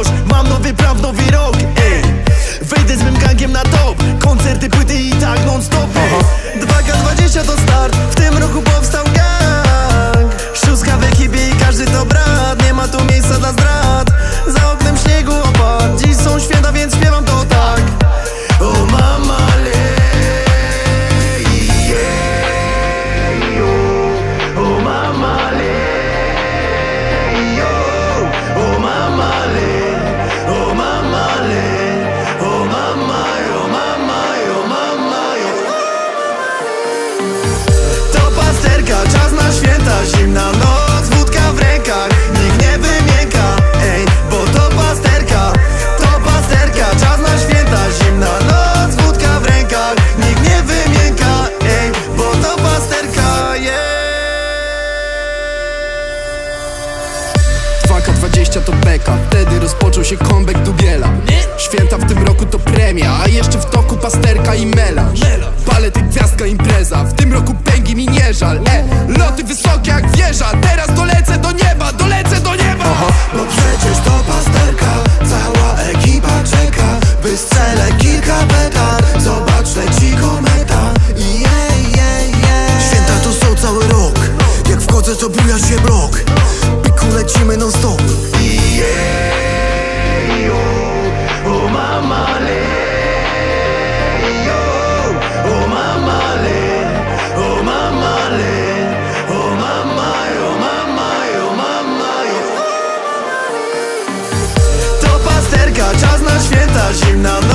wciąż Mam nowy plan, nowy rok Ej. Wejdę z mym gangiem na top Koncerty, płyty i tak non 2K20 to beka, wtedy rozpoczął się comeback Dubiela Święta w tym roku to premia, a jeszcze w toku pasterka i melanż Palety, gwiazdka, impreza, w tym roku pęgi mi nie żal. E, Loty wysokie jak wieża, teraz dolecę do nieba, dolecę do nieba. Bo przecież to pasterka, cała ekipa czeka By scele kilka petard, zimna